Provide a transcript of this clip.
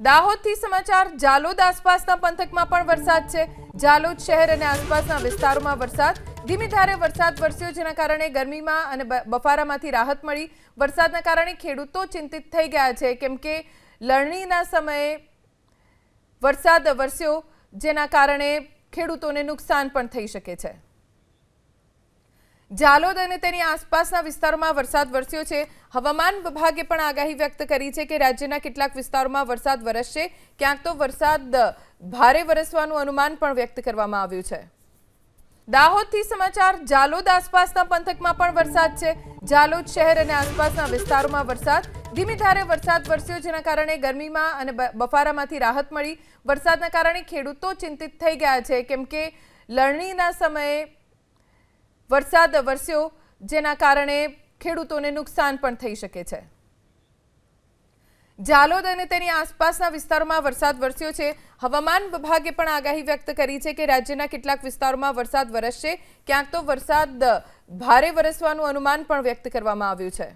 દાહોદથી સમાચાર, જાલોદ આસપાસના પંથકમાં પણ વરસાદ છે. જાલોદ શહેર અને આસપાસના વિસ્તારોમાં વરસાદ. ધીમી ધારે વરસાદ વરસ્યો, જેના કારણે ગરમીમાં અને બફારામાંથી રાહત મળી. વરસાદના કારણે ખેડૂતો ચિંતિત થઈ ગયા છે, કેમ કે લણણીના સમયે વરસાદ વરસ્યો, જેના કારણે ખેડૂતોને નુકસાન પણ થઈ શકે છે. જાલોદ અને તેની આસપાસના વિસ્તારોમાં વરસાદ વરસ્યો છે. હવામાન વિભાગે પણ આગાહી વ્યક્ત કરી છે કે રાજ્યના કેટલાક વિસ્તારોમાં વરસાદ વરસશે. ક્યાંક તો વરસાદ ભારે વરસવાનું અનુમાન પણ વ્યક્ત કરવામાં આવ્યું છે. દાહોદથી સમાચાર, જાલોદ આસપાસના પંથકમાં પણ વરસાદ છે. જાલોદ શહેર અને આસપાસના વિસ્તારોમાં વરસાદ. ધીમી ધારે વરસાદ વરસ્યો, જેના કારણે ગરમીમાં અને બફારામાંથી રાહત મળી. વરસાદના કારણે ખેડૂતો ચિંતિત થઈ ગયા છે, કેમ કે લણણીના સમયે વરસાદ વરસ્યો, જેના કારણે ખેડૂતોને નુકસાન પણ થઈ શકે છે. જાલોદ અને તેની આસપાસના વિસ્તારોમાં વરસાદ વરસ્યો છે. હવામાન વિભાગે પણ આગાહી વ્યક્ત કરી છે કે રાજ્યના કેટલાક વિસ્તારોમાં વરસાદ વરસશે. ક્યાંક તો વરસાદ ભારે વરસવાનું અનુમાન પણ વ્યક્ત કરવામાં આવ્યું છે.